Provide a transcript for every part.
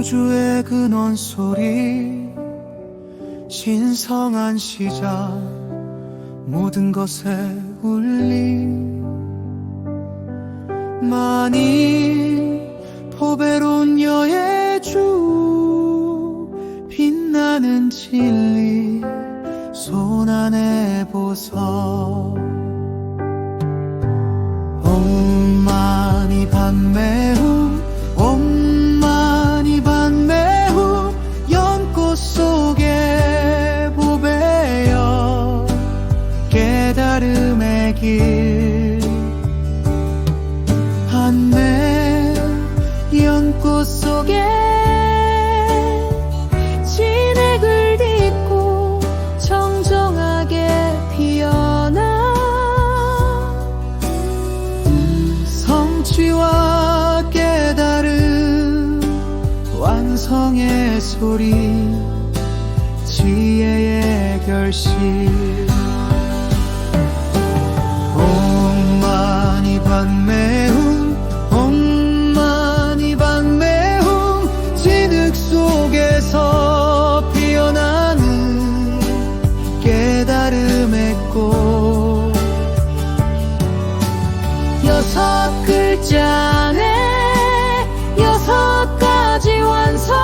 우주의 근원 소리 신성한 시작 모든 것에 울림 많이 포배로운 여의 주 빛나는 진리 손안에 보석. 옴마니 반매 속에 진액을 딛고 정정하게 피어나 성취와 깨달음 완성의 소리 지혜의 결실 꽃 여섯 글자 안에 여섯 가지 완성.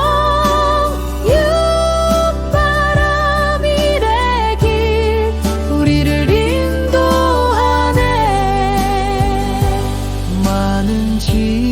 육바람일의 길 우리를 인도하네. 많은 지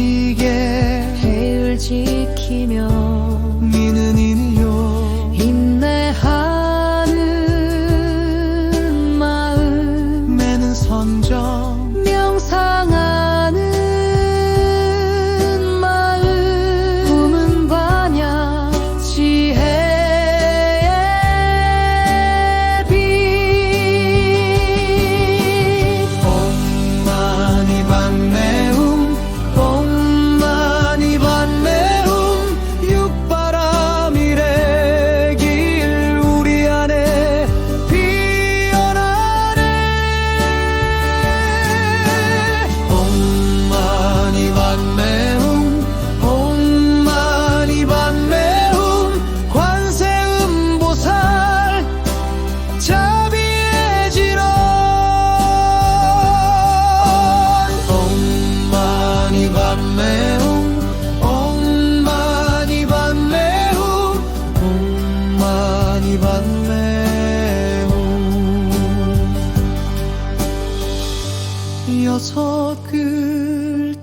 여섯 글자에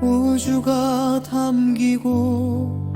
우주가 담기고